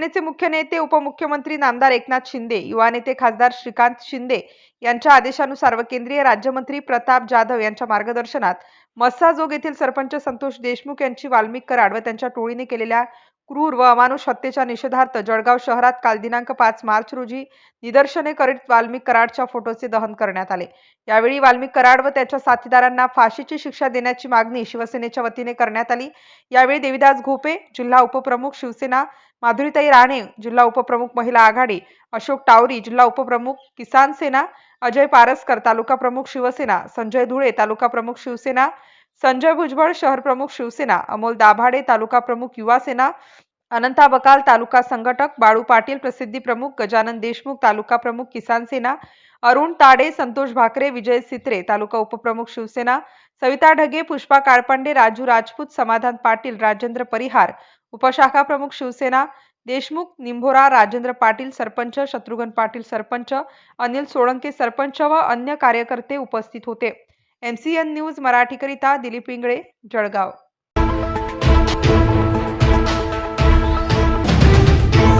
शिवसेनेचे मुख्य नेते उपमुख्यमंत्री नामदार एकनाथ शिंदे युवा नेते खासदार श्रीकांत शिंदे यांच्या आदेशानुसार व केंद्रीय राज्यमंत्री प्रताप जाधव यांच्या मार्गदर्शनात मस्साजोग येथील सरपंच संतोष देशमुख यांची वाल्मिक कराड व त्यांच्या टोळीने केलेल्या क्रूर व अमानुष हत्येच्या निषेधार्थ जळगाव शहरात काल दिनांक पाच मार्च रोजी निदर्शने करीत वाल्मिक कराडच्या फोटोचे दहन करण्यात आले. यावेळी वाल्मिक कराड व त्याच्या साथीदारांना फाशीची शिक्षा देण्याची मागणी शिवसेनेच्या वतीने करण्यात आली. यावेळी देविदास घोपे जिल्हा उपप्रमुख शिवसेना माधुरीताई राणे जिल्हा उपप्रमुख महिला आघाडी अशोक टावरी जिल्हा उपप्रमुख किसान सेना अजय पारसकर तालुका प्रमुख शिवसेना संजय धुळे तालुका प्रमुख शिवसेना संजय भुजबळ शहर प्रमुख शिवसेना अमोल दाभाडे तालुका प्रमुख युवा सेना अनंता बकाल तालुका संघटक बाळू पाटील प्रसिद्धी प्रमुख गजानन देशमुख तालुका प्रमुख किसान सेना अरुण ताडे संतोष भाकरे विजय सित्रे तालुका उपप्रमुख शिवसेना सविता ढगे पुष्पा काळपांडे राजू राजपूत समाधान पाटील राजेंद्र परिहार उपशाखा प्रमुख शिवसेना देशमुख निंभोरा राजेंद्र पाटील सरपंच शत्रुघ्न पाटील सरपंच अनिल सोळंके सरपंच व अन्य कार्यकर्ते उपस्थित होते. एमसीएन न्यूज मराठीकरिता दिलीप इंगळे जळगाव.